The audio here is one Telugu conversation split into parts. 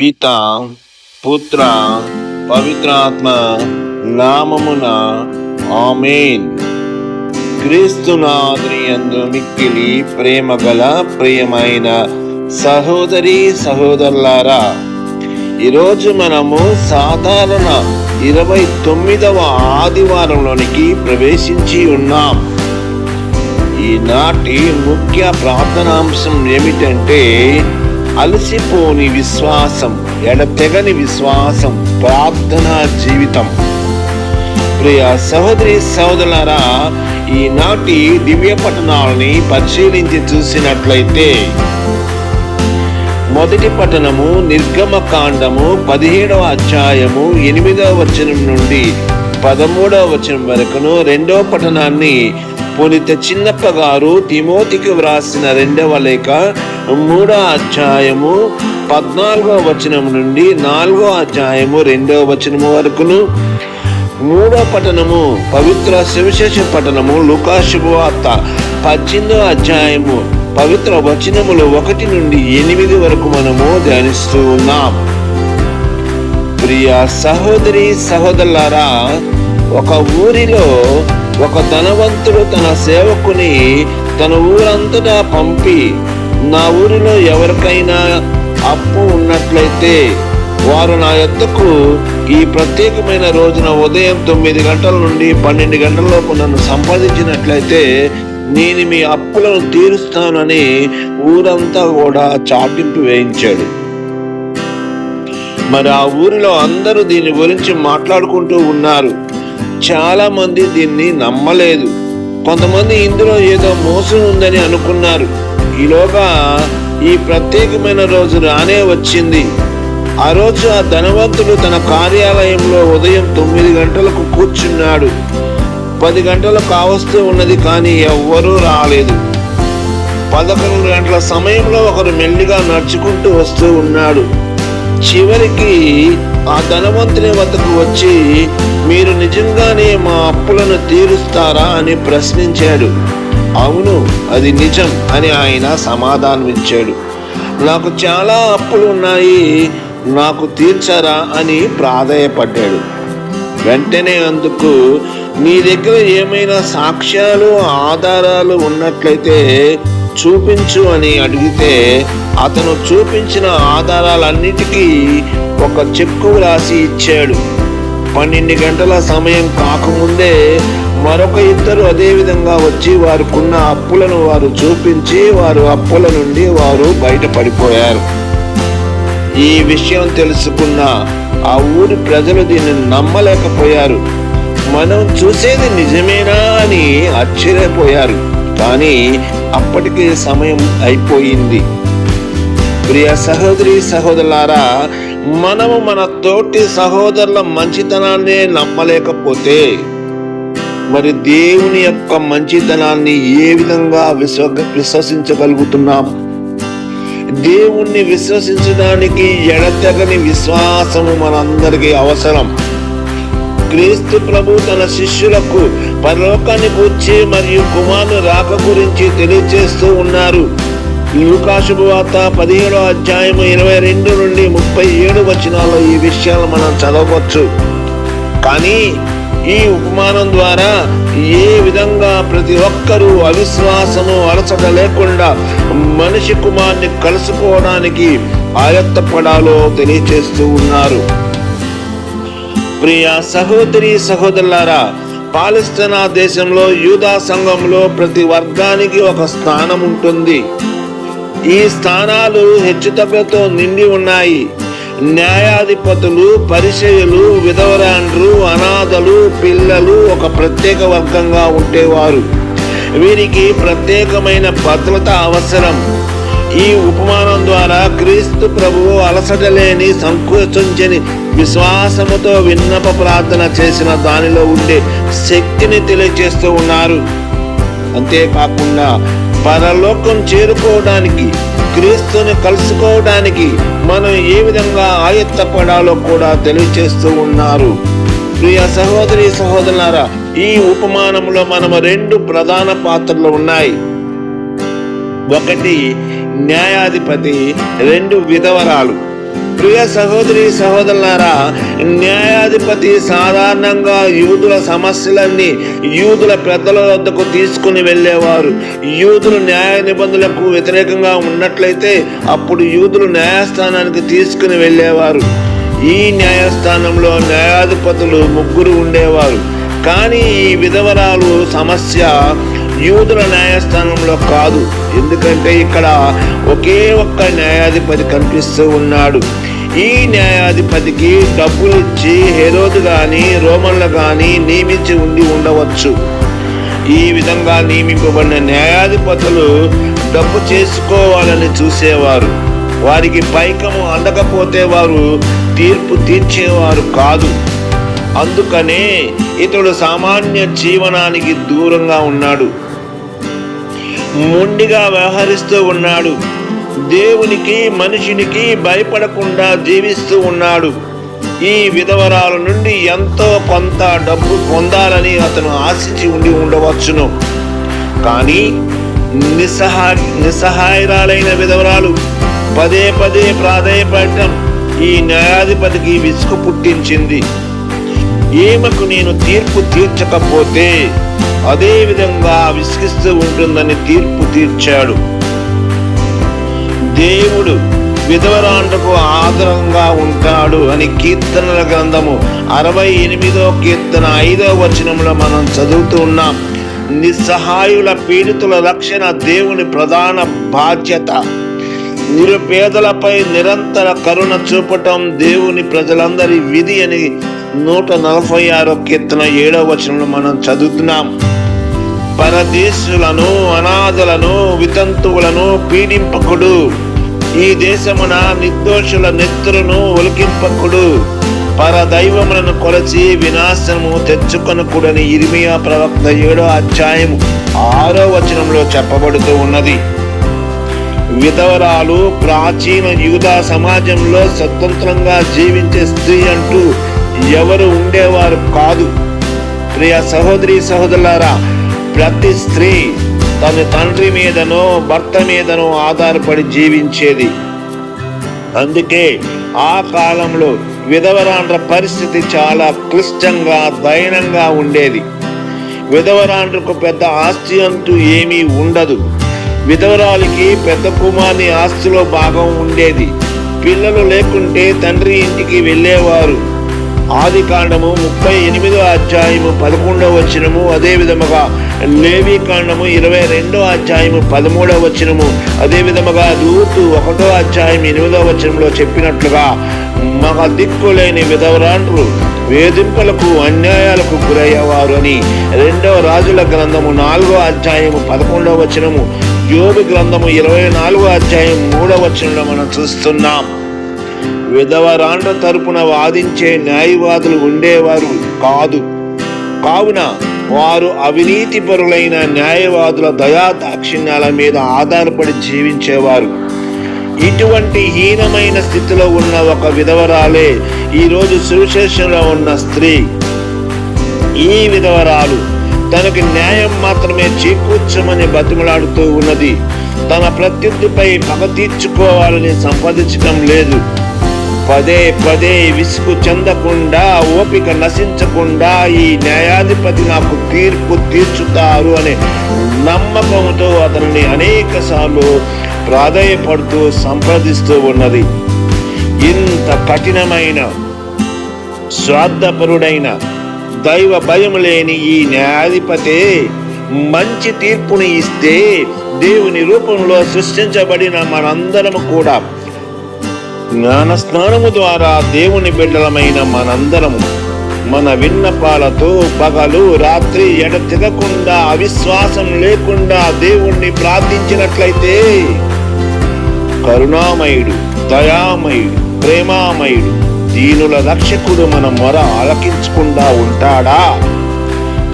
పిత పుత్ర పవిత్రాత్మ నామమున ఆమెన్. క్రీస్తునాథుని యందు మిక్కిలి ప్రేమ గల ప్రియమైన సహోదరి సహోదరులారా ఈరోజు మనము సాధారణ ఇరవై తొమ్మిదవ ఆదివారంలోనికి ప్రవేశించి ఉన్నాం. ఈనాటి ముఖ్య ప్రార్థనాంశం ఏమిటంటే అలసిపోని విశ్వాసం ఎడతెగని విశ్వాసం ప్రార్థనా జీవితం. ప్రియ సహోదరి సహోదరులారా ఈనాటి దివ్య పట్టణాలని పరిశీలించి చూసినట్లయితే మొదటి పట్టణము నిర్గమ కాండము పదిహేడవ అధ్యాయము ఎనిమిదవ వచనం నుండి పదమూడవ వచనం వరకును రెండవ పట్టణాన్ని పునిత చిన్నప్ప గారు తిమోతికి వ్రాసిన రెండవ లేఖ మూడో అధ్యాయము పద్నాలుగో వచనం నుండి నాలుగో అధ్యాయము రెండవ వచనము వరకును. మూడో పట్టణము పవిత్ర శివశేష పట్టణము లుకా శుభవార్త పద్దెనిమిదో అధ్యాయము పవిత్ర వచనములు ఒకటి నుండి ఎనిమిది వరకు మనము ధ్యానిస్తూ ఉన్నాం. ప్రియ సహోదరి సహోదరులారా ఒక ఊరిలో ఒక ధనవంతుడు తన సేవకుని తన ఊరంతటా పంపి నా ఊరిలో ఎవరికైనా అప్పు ఉన్నట్లయితే వారు నా యొద్దకు ఈ ప్రత్యేకమైన రోజున ఉదయం తొమ్మిది గంటల నుండి పన్నెండు గంటలలోపు నన్ను సంపాదించినట్లయితే నేను మీ అప్పులను తీరుస్తానని ఊరంతా కూడా చాటింపు వేయించాడు. మరి ఆ ఊరిలో అందరూ దీని గురించి మాట్లాడుకుంటూ ఉన్నారు. చాలా మంది దీన్ని నమ్మలేదు. కొంతమంది ఇందులో ఏదో మోసం ఉందని అనుకున్నారు. ఈలోగా ఈ ప్రత్యేకమైన రోజు రానే వచ్చింది. ఆ రోజు ఆ ధనవంతుడు తన కార్యాలయంలో ఉదయం తొమ్మిది గంటలకు కూర్చున్నాడు. పది గంటలు కావస్తూ ఉన్నది కానీ ఎవ్వరూ రాలేదు. పదకొండు గంటల సమయంలో ఒకరు మెల్లిగా నడుచుకుంటూ వస్తూ ఉన్నాడు. చివరికి ఆ ధనవంతుని వద్దకు వచ్చి మీరు నిజంగానే మా అప్పులను తీరుస్తారా అని ప్రశ్నించాడు. అవును అది నిజం అని ఆయన సమాధానం ఇచ్చాడు నాకు చాలా అప్పులు ఉన్నాయి నాకు తీర్చారా అని ప్రాధాయపడ్డాడు. వెంటనే అందుకు నీ దగ్గర ఏమైనా సాక్ష్యాలు ఆధారాలు ఉన్నట్లయితే చూపించు అని అడిగితే అతను చూపించిన ఆధారాలన్నిటికీ ఒక చెక్కు రాసి ఇచ్చాడు. పన్నెండు గంటల సమయం కాకముందే మరొక ఇద్దరు అదే విధంగా వచ్చి వారికున్న అప్పులను వారు చూపించి వారు అప్పుల నుండి వారు బయటపడిపోయారు. ఈ విషయం తెలుసుకున్న ఆ ఊరి ప్రజలు దీన్ని నమ్మలేకపోయారు. మనం చూసేది నిజమేనా అని ఆశ్చర్యపోయారు. కానీ అప్పటికే సమయం అయిపోయింది. ప్రియ సహోదరి సహోదరులారా మనము మన తోటి సహోదరుల మంచితనాన్నే నమ్మలేకపోతే మరి దేవుని యొక్క మంచితనాన్ని ఏ విధంగా విశ్వ విశ్వసించగలుగుతున్నాం? దేవుణ్ణి విశ్వసించడానికి ఎడతెగని విశ్వాసము మనందరికీ అవసరం. క్రీస్తు ప్రభు తన శిష్యులకు పరలోకాన్ని కూర్చి మరియు కుమారుని రాక గురించి తెలియజేస్తూ ఉన్నారు. లూకాశుభ వార్త పదిహేడో అధ్యాయము ఇరవై రెండు నుండి ముప్పై ఏడు వచనాల్లో ఈ విషయాలు మనం చదవవచ్చు. కానీ ఈ ఉపమానం ద్వారా ఏ విధంగా ప్రతి ఒక్కరూ అవిశ్వాసము అలసట లేకుండా మనిషి కుమార్ని కలుసుకోవడానికి ఆయత్తపడాలో తెలియచేస్తూ ఉన్నారు. ప్రియ సహోదరి సహోదరులారా పాలస్తీనా దేశంలో యూదా సంఘంలో ప్రతి వర్గానికి ఒక స్థానం ఉంటుంది. ఈ స్థానాలు హెచ్చుతగ్గులతో నిండి ఉన్నాయి. న్యాయాధిపతులు పరిచయులు విధవరాండ్రు అనాథలు పిల్లలు ఒక ప్రత్యేక వర్గంగా ఉండేవారు. వీరికి ప్రత్యేకమైన భద్రత అవసరం. ఈ ఉపమానం ద్వారా క్రీస్తు ప్రభువు అలసట లేని సంకోచించని విశ్వాసముతో విన్నప ప్రార్థన చేసిన దానిలో ఉండే శక్తిని తెలియజేస్తూ ఉన్నారు. అంతేకాకుండా పరలోకం చేరుకోవడానికి క్రీస్తుని కలుసుకోవడానికి మనం ఏ విధంగా ఆయత్తపడాలో కూడా తెలియచేస్తూ ఉన్నారు. ప్రియ సహోదరి సహోదరులారా ఈ ఉపమానంలో మనం రెండు ప్రధాన పాత్రలు ఉన్నాయి. ఒకటి న్యాయాధిపతి రెండు విధవరాలు. ప్రియ సహోదరి సహోదరులారా న్యాయాధిపతి సాధారణంగా యూదుల సమస్యలన్నీ యూదుల పెద్దల వద్దకు తీసుకుని వెళ్ళేవారు. యూదులు న్యాయ నిబంధనలకు వ్యతిరేకంగా ఉన్నట్లయితే అప్పుడు యూదులు న్యాయస్థానానికి తీసుకుని వెళ్ళేవారు. ఈ న్యాయస్థానంలో న్యాయాధిపతులు ముగ్గురు ఉండేవారు. కానీ ఈ విధవరాలు సమస్య యూదుల న్యాయస్థానంలో కాదు. ఎందుకంటే ఇక్కడ ఒకే ఒక్క న్యాయాధిపతి కనిపిస్తూ ఉన్నాడు. ఈ న్యాయాధిపతికి డబ్బులు ఇచ్చి హెరోదు కానీ రోమన్లు కానీ నియమించి ఉండి ఉండవచ్చు. ఈ విధంగా నియమింపబడిన న్యాయాధిపతులు డబ్బు చేసుకోవాలని చూసేవారు. వారికి పైకము అందకపోతే వారు తీర్పు తీర్చేవారు కాదు. అందుకనే ఇతడు సామాన్య జీవనానికి దూరంగా ఉన్నాడు. మొండిగా వ్యవహరిస్తూ ఉన్నాడు. దేవునికి మనిషినికి భయపడకుండా జీవిస్తూ ఉన్నాడు. ఈ విధవరాల నుండి ఎంతో కొంత డబ్బు పొందాలని అతను ఆశించి ఉండి ఉండవచ్చును. కానీ నిస్సహా నిస్సహాయరాలైన విధవరాలు పదే పదే ప్రాధాయపడటం ఈ న్యాయాధిపతికి విసుగు పుట్టించింది. ఈమెకు నేను తీర్పు తీర్చకపోతే అదే విధంగా విసిగిస్తూ ఉంటుందని తీర్పు తీర్చాడు. దేవుడు విధవరాండకు ఆదరంగా ఉంటాడు అని కీర్తనల గ్రంథము అరవై ఎనిమిదో కీర్తన ఐదో వచనంలో మనం చదువుతూ ఉన్నాం. నిస్సహాయుల పీడితుల రక్షణ దేవుని ప్రధాన బాధ్యత. నిరుపేదలపై నిరంతర కరుణ చూపటం దేవుని ప్రజలందరి విధి అని నూట నలభై ఆరో కీర్తన ఏడవ వచనంలో మనం చదువుతున్నాం. పరదేశులను అనాథలను వితంతువులను పీడింపకుడు. ఈ దేశమున నిర్దోషుల నెత్తులను ఒలికింపకుడు. పరదైవములను కొలచి వినాశనము తెచ్చుకొనకూడని ఇరిమియా ప్రవక్త ఏడో అధ్యాయం ఆరో వచనంలో చెప్పబడుతూ ఉన్నది. విధవరాలు ప్రాచీన యూదా సమాజంలో స్వతంత్రంగా జీవించే స్త్రీ అంటూ ఎవరు ఉండేవారు కాదు. ప్రియ సహోదరి సహోదరులారా ప్రతి స్త్రీ తన తండ్రి మీదనో భర్త మీదనో ఆధారపడి జీవించేది. అందుకే ఆ కాలంలో విధవరాండ్ర పరిస్థితి చాలా క్లిష్టంగా దయనంగా ఉండేది. విధవరాండ్రకు పెద్ద ఆస్తి అంటూ ఏమీ ఉండదు. విధవరాలికి పెద్ద కుమార్ని ఆస్తిలో భాగం ఉండేది. పిల్లలు లేకుంటే తండ్రి ఇంటికి వెళ్ళేవారు. ఆది కాండము ముప్పై ఎనిమిదో అధ్యాయము పదకొండవ వచనము. అదే విధముగా లేవి కాండము ఇరవై రెండో అధ్యాయము పదమూడవ వచనము. అదే విధముగా ఒకటో అధ్యాయం ఎనిమిదో వచనంలో చెప్పినట్లుగా మగ దిక్కులేని విధవరాండ్రు వేధింపులకు అన్యాయాలకు గురయ్యేవారు అని రెండవ రాజుల గ్రంథము నాలుగో అధ్యాయము పదకొండవ వచనము. యోగి గ్రంథము ఇరవై నాలుగో అధ్యాయం మూడవ వచనంలో మనం చూస్తున్నాం. విధవరాండ్ర తరపున వాదించే న్యాయవాదులు ఉండేవారు కాదు. కావున వారు అవినీతి పరులైన న్యాయవాదుల దయా దాక్షిణ్యాల మీద ఆధారపడి జీవించేవారు. ఇటువంటి హీనమైన స్థితిలో ఉన్న ఒక విధవరాలే ఈరోజు సువిశేషంలో ఉన్న స్త్రీ. ఈ విధవరాలు తనకి న్యాయం మాత్రమే చేకూర్చమని బతిమలాడుతూ ఉన్నది. తన ప్రత్యర్థిపై పగ తీర్చుకోవాలని సంపాదించడం లేదు. పదే పదే విసుగు చెందకుండా ఓపిక నశించకుండా ఈ న్యాయాధిపతి నాకు తీర్పు తీర్చుతారు అనే నమ్మకంతో అతనిని అనేక సార్లు ప్రాధాయపడుతూ సంప్రదిస్తూ ఉన్నది. ఇంత కఠినమైన స్వార్థపరుడైన దైవ భయం లేని ఈ న్యాయాధిపతే మంచి తీర్పుని ఇస్తే దేవుని రూపంలో సృష్టించబడిన మనందరము కూడా జ్ఞాన స్నానము ద్వారా దేవుని బిడ్డలమైన మనందరము మన విన్నపాలతో పగలు రాత్రి ఎడతెగకుండా అవిశ్వాసం లేకుండా దేవుణ్ణి ప్రార్థించినట్లయితే కరుణామయుడు దయామయుడు ప్రేమామయుడు దీనుల రక్షకుడు మన మొర ఆలకించకుండా ఉంటాడా?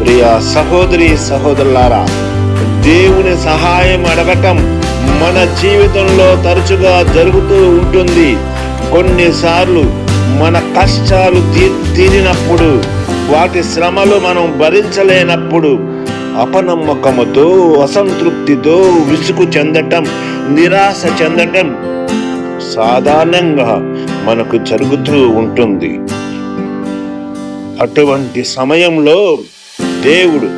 ప్రియ సహోదరి సహోదరులారా దేవుని సహాయం అడగటం మన జీవితంలో తరచుగా జరుగుతూ ఉంటుంది. కొన్నిసార్లు మన కష్టాలు తీ తీరినప్పుడు వాటి శ్రమలు మనం భరించలేనప్పుడు అపనమ్మకముతో అసంతృప్తితో విసుగు చెందటం నిరాశ చెందటం సాధారణంగా మనకు జరుగుతూ ఉంటుంది. అటువంటి సమయంలో దేవుడు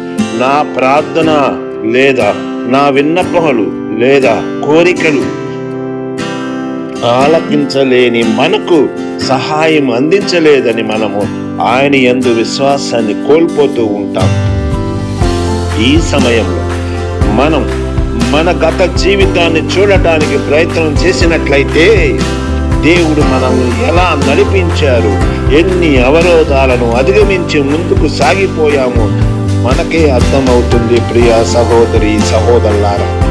నా ప్రార్థన లేదా నా విన్నపములు లేదా కోరికలు ఆలకించలేని మనకు సహాయం అందించలేదని మనము ఆయన ఎందు విశ్వాసాన్ని కోల్పోతూ ఉంటాం. ఈ సమయంలో మనం మన గత జీవితాన్ని చూడటానికి ప్రయత్నం చేసినట్లయితే దేవుడు మనల్ని ఎలా నడిపించారు ఎన్ని అవరోధాలను అధిగమించి ముందుకు సాగిపోయామో మనకే అర్థమవుతుంది ప్రియ సహోదరి సహోదరులారా.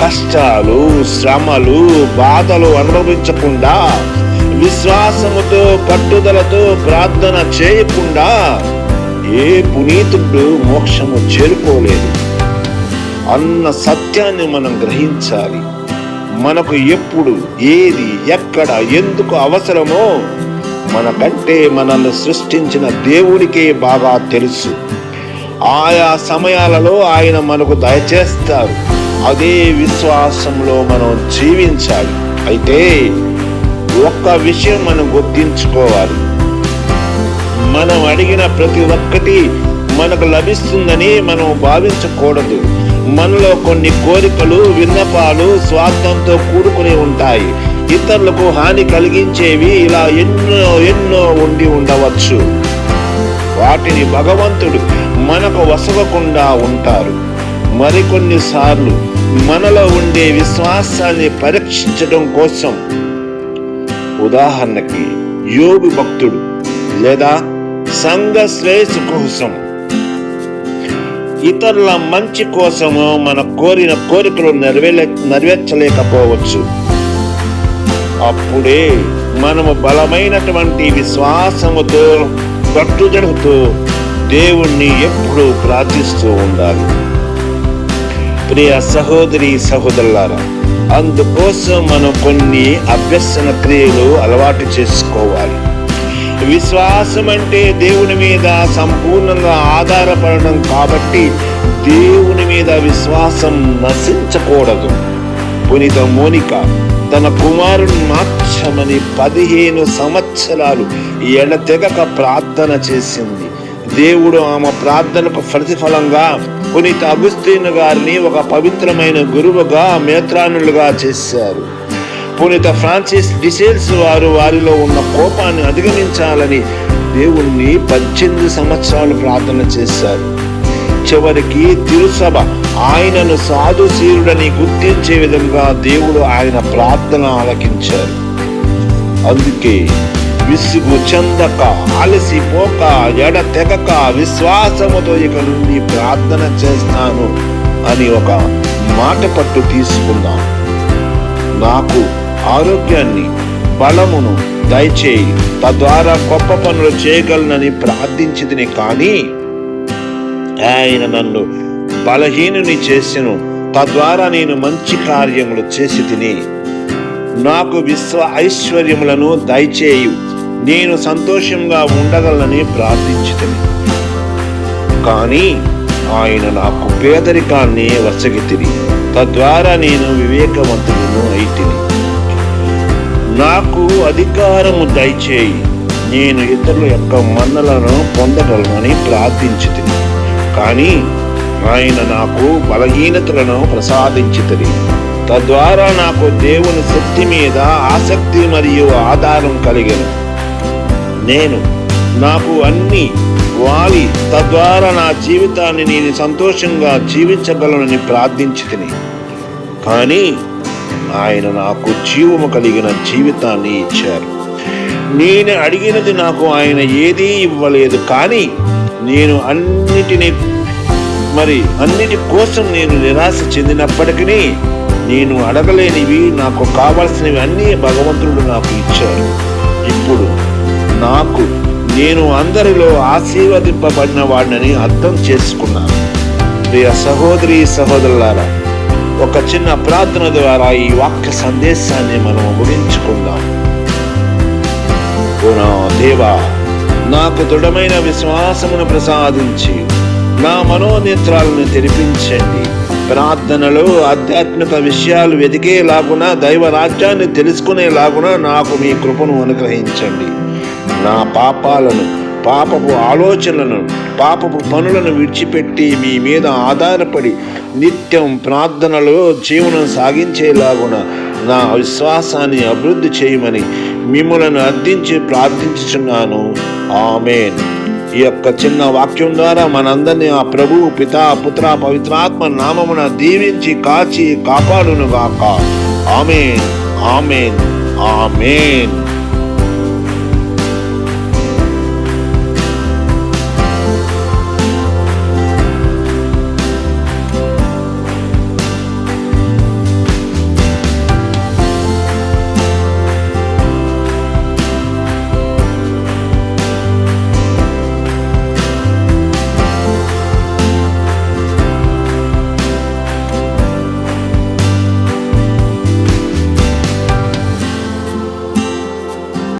కష్టాలు శ్రమలు బాధలు అనుభవించకుండా విశ్వాసముతో పట్టుదలతో ప్రార్థన చేయకుండా ఏ పునీతుడు మోక్షము చేరుకోలేదు. అన్న సత్యాన్ని మనం గ్రహించాలి. మనకు ఎప్పుడు ఏది ఎక్కడ ఎందుకు అవసరమో మనకంటే మనల్ని సృష్టించిన దేవుడికే బాగా తెలుసు. ఆయా సమయాలలో ఆయన మనకు దయచేస్తారు. అదే విశ్వాసంలో మనం జీవించాలి. అయితే ఒక్క విషయం మనం గుర్తించుకోవాలి. మనం అడిగిన ప్రతి ఒక్కటి మనకు లభిస్తుందని మనం భావించకూడదు. మనలో కొన్ని కోరికలు విన్నపాలు స్వార్థంతో కూడుకుని ఉంటాయి. ఇతరులకు హాని కలిగించేవి ఇలా ఎన్నో ఎన్నో ఉండి ఉండవచ్చు. వాటిని భగవంతుడు మనకు వసవకుండా ఉంటారు. మరికొన్ని సార్లు మనలో ఉండే విశ్వాసాన్ని పరీక్షించడం కోసం. ఉదాహరణకి యోగు భక్తుడు లేదా సంఘ శ్రేయస్సు కోసం. ఇతరుల మంచి కోసము మన కోరిన కోరికలు నెరవేర్లే నెరవేర్చలేకపోవచ్చు. అప్పుడే మనము బలమైనటువంటి విశ్వాసముతో పట్టుదలతో దేవుణ్ణి ఎప్పుడూ ప్రార్థిస్తూ ఉండాలి. ప్రియ సహోదరి సహోదరులారా అందుకోసం మనం కొన్ని అభ్యసన క్రియలు అలవాటు చేసుకోవాలి. విశ్వాసం అంటే దేవుని మీద సంపూర్ణంగా ఆధారపడడం కాబట్టి దేవుని మీద విశ్వాసం నశించకూడదు. పునీత మోనిక తన కుమారుని మార్చమని పదిహేను సంవత్సరాలు ఎడతెగక ప్రార్థన చేసింది. దేవుడు ఆమె ప్రార్థనకు ప్రతిఫలంగా పునీత అగుస్తీన్ గారిని ఒక పవిత్రమైన గురువుగా మేత్రానులుగా చేశారు. పునీత ఫ్రాన్సిస్ డిసేల్స్ వారు వారిలో ఉన్న కోపాన్ని అధిగమించాలని దేవుణ్ణి పద్దెనిమిది సంవత్సరాలు ప్రార్థన చేశారు. చివరికి తిరుసభ ఆయనను సాధుశీరుడని గుర్తించే విధంగా దేవుడు ఆయన ప్రార్థన ఆలకించారు. అందుకే విసుగు చెందక అలసిపోక ఎడ తెగక విశ్వాసముతో ఇక నుండి ప్రార్థన చేస్తాను అని ఒక మాట పట్టు తీసుకుందాం. నాకు ఆరోగ్యాన్ని బలమును దయచేయి. తద్వారా గొప్ప పనులు చేయగలనని ప్రార్థించితిని కానీ ఆయన నన్ను బలహీనుని చేసెను. తద్వారా నేను మంచి కార్యములు చేసి తిని నాకు విశ్వ ఐశ్వర్యములను దయచేయు. నేను సంతోషంగా ఉండగలనని ప్రార్థించితిని కానీ ఆయన నాకు పేదరికాన్ని వసగితిని తద్వారా నేను వివేకవంతులను అయితిని. నాకు అధికారము దయచేయి. నేను ఇతరుల యొక్క మన్నలను పొందగలనని ప్రార్థించితిని. కానీ ఆయన నాకు బలహీనతలను ప్రసాదించితిరి తద్వారా నాకు దేవుని శక్తి మీద ఆసక్తి మరియు ఆధారం కలిగను. నేను నాకు అన్ని వాలి తద్వారా నా జీవితాన్ని నేను సంతోషంగా జీవించగలనని ప్రార్థించి తిని. కానీ ఆయన నాకు జీవము కలిగిన జీవితాన్ని ఇచ్చారు. నేను అడిగినది నాకు ఆయన ఏదీ ఇవ్వలేదు. కానీ నేను అన్నిటిని మరి అన్నిటి కోసం నేను నిరాశ చెందినప్పటికీ నేను అడగలేనివి నాకు కావలసినవి అన్నీ భగవంతుడు నాకు ఇచ్చారు. నాకు నేను అందరిలో ఆశీర్వదింపబడిన వాడినని అర్థం చేసుకున్నాను. ప్రియ సహోదరి సహోదరులారా ఒక చిన్న ప్రార్థన ద్వారా ఈ వాక్య సందేశాన్ని మనం ముగించుకుందాం. దేవా నాకు దృఢమైన విశ్వాసమును ప్రసాదించి నా మనోనేత్రాలను తెరిపించండి. ప్రార్థనలు ఆధ్యాత్మిక విషయాలు వెతికేలాగున దైవ రాజ్యాన్ని తెలుసుకునేలాగున నాకు మీ కృపను అనుగ్రహించండి. నా పాపాలను పాపపు ఆలోచనలను పాపపు పనులను విడిచిపెట్టి మీ మీద ఆధారపడి నిత్యం ప్రార్థనలో జీవనం సాగించేలాగున నా విశ్వాసాన్ని అభివృద్ధి చేయమని మిమ్మలను అర్థించి ప్రార్థించుచున్నాను. ఆమెన్. ఈ యొక్క చిన్న వాక్యం ద్వారా మనందరినీ ఆ ప్రభువు పితా పుత్ర పవిత్రాత్మ నామమున దీవించి కాచి కాపాడును గాక ఆమెన్. ఆమెన్. ఆమెన్.